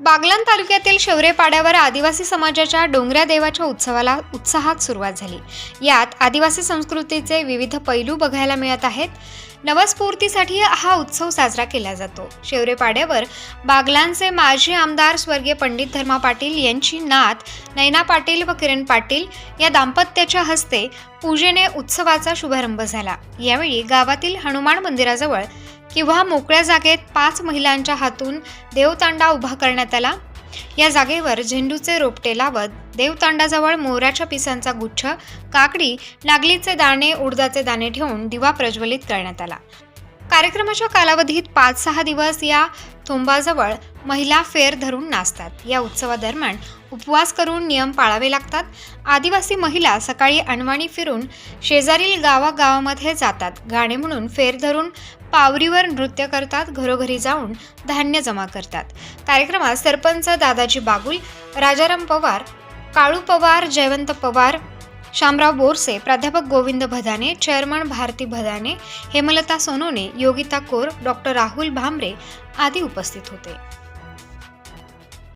बागलाण तालुक्यातील शौर्यपाड्यावर आदिवासी समाजाच्या डोंगऱ्या देवाच्या उत्सवाला उत्साहात सुरुवात झाली. यात आदिवासी संस्कृतीचे विविध पैलू बघायला मिळत आहेत. नवस्फूर्तीसाठी हा उत्सव साजरा केला जातो. शेवरेपाड्यावर बागलांचे माजी आमदार स्वर्गीय पंडित धर्मा पाटील यांची नात नैना पाटील व किरण पाटील या दाम्पत्याच्या हस्ते पूजेने उत्सवाचा शुभारंभ झाला. यावेळी गावातील हनुमान मंदिराजवळ किंवा मोकळ्या जागेत पाच महिलांच्या हातून देवतांडा उभा करण्यात आला. या जागेवर झेंडूचे रोपटे लावत देवतांडाजवळ मोराच्या पिसांचा गुच्छ काकडी नागलीचे दाणे उडदाचे दाणे ठेवून दिवा प्रज्वलित करण्यात आला. कार्यक्रमाच्या कालावधीत पाच सहा दिवस या थोंबाजवळ महिला फेर धरून नाचतात. या उत्सवादरम्यान उपवास करून नियम पाळावे लागतात. आदिवासी महिला सकाळी अणवाणी फिरून शेजारील गावागावामध्ये जातात. गाणे म्हणून फेर धरून पावरीवर नृत्य करतात. घरोघरी जाऊन धान्य जमा करतात. कार्यक्रमात सरपंच दादाजी बागुल राजाराम पवार काळू पवार जयवंत पवार शामराव बोरसे प्राध्यापक गोविंद भदाने चेअरमन भारती भदाने हेमलता सोनोने योगिता कोर डॉक्टर राहुल भांबरे आदी उपस्थित होते.